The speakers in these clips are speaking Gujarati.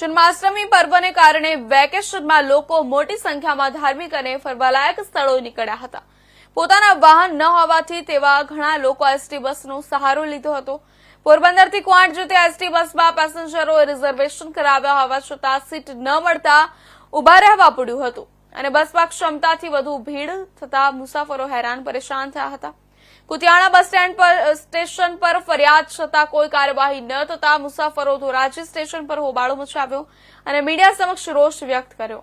જન્માષ્ટમી પર્વને કારણે વેકેશનમાં લોકો મોટી સંખ્યામાં ધાર્મિક અને ફરવાલાયક સ્થળો નીકળ્યા હતા. પોતાના વાહન ન હોવાથી તેવા ઘણા લોકો એસટી બસનો સહારો લીધો હતો. પોરબંદરથી ક્વાંટ જતી એસટી બસમાં પેસેન્જરોએ રિઝર્વેશન કરાવ્યા હોવા છતાં સીટ ન મળતા ઊભા રહેવા પડ્યું હતું. અને બસમાં ક્ષમતાથી વધુ ભીડ થતા મુસાફરો હેરાન પરેશાન થયા હતા. કુતિયાણા બસ સ્ટેન્ડ પર સ્ટેશન પર ફરિયાદ છતાં કોઈ કાર્યવાહી ન થતા મુસાફરો ધોરાજી સ્ટેશન પર હોબાળો મચાવ્યો અને મીડિયા સમક્ષ રોષ વ્યક્ત કર્યો.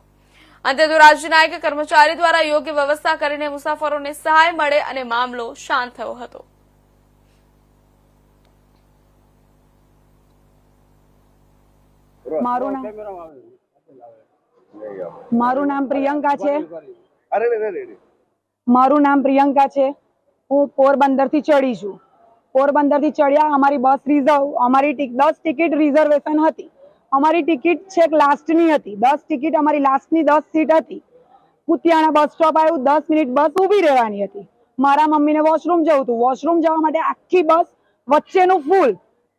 અંતે ધોરાજી નાયક કર્મચારી દ્વારા યોગ્ય વ્યવસ્થા કરીને મુસાફરોને સહાય મળે અને મામલો શાંત થયો હતો. મારું નામ મારું નામ પ્રિયંકા છે. અરે રે રે રે રે. મારું નામ પ્રિયંકા છે. હું પોરબંદરથી ચડી છું. પોરબંદરથી ચડ્યા અમારી બસ રિઝર્વ અમારી દસ ટિકિટ રિઝર્વેશન હતી. અમારી ટિકિટ છેક લાસ્ટની હતી. દસ ટિકિટ અમારી લાસ્ટની દસ સીટ હતી. કુતિયાણા બસ સ્ટોપ આવ્યું, દસ મિનિટ બસ ઊભી રહેવાની હતી. મારા મમ્મીને વોશરૂમ જવું હતું. વોશરૂમ જવા માટે આખી બસ વચ્ચેનું ફૂલ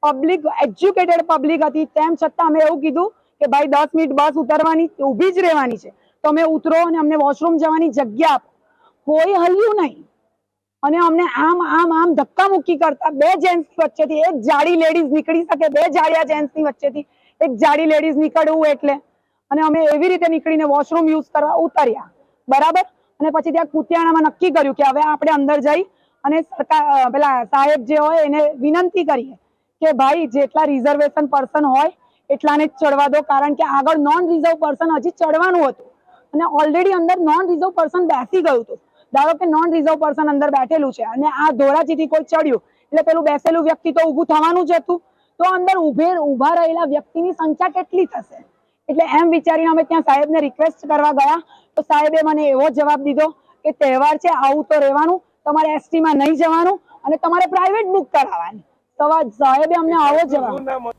પબ્લિક એજ્યુકેટેડ પબ્લિક હતી. તેમ છતાં અમે એવું કીધું કે ભાઈ, દસ મિનિટ બસ ઉતરવાની, ઊભી જ રહેવાની છે. તમે ઉતરો અને અમને વોશરૂમ જવાની જગ્યા આપો. કોઈ હલ્યું નહીં. અને અમને આમ આમ આમ ધક્કા મુક્કી કરતા બે જેન્ટ્સ વચ્ચેથી, એક જાડી લેડીઝ નીકળી શકે, બે જાડિયા જેન્ટ્સની વચ્ચેથી, એક જાડી લેડીઝ નીકળવું એટલે. અને અમે એવી રીતે નીકળીને વોશરૂમ યુઝ કરવા ઉતર્યા. બરાબર? અને પછી ત્યાં કુતિયાણામાં નક્કી કર્યું કે હવે આપણે અંદર જઈ અને સરકાર પેલા સાહેબ જે હોય એને વિનંતી કરીએ કે ભાઈ, જેટલા રિઝર્વેશન પર્સન હોય, એટલાને જ ચડવા દો, કારણ કે આગળ નોન રિઝર્વ પર્સન હજી ચડવાનું હતું. અને ઓલરેડી અંદર નોન રિઝર્વ પર્સન બેસી ગયું હતું. ધારો કે નોન રિઝર્વ પર્સન અંદર બેઠેલું છે અને આ ધોરાજીથી કોઈ ચડ્યું, એટલે પેલું બેસેલું વ્યક્તિ તો ઊભું થવાનું જ હતું, તો અંદર ઉભે ઊભા રહેલા વ્યક્તિની સંખ્યા કેટલી થશે એટલે એમ વિચારીને અમે ત્યાં સાહેબને રિક્વેસ્ટ કરવા ગયા, તો સાહેબે મને એવો જવાબ દીધો કે તહેવાર છે, આવું તો રહેવાનું, તમારે એસટી માં નહીં જવાનું અને તમારે પ્રાઇવેટ બુક કરાવવાની તો સાહેબે અમને આવો હતું?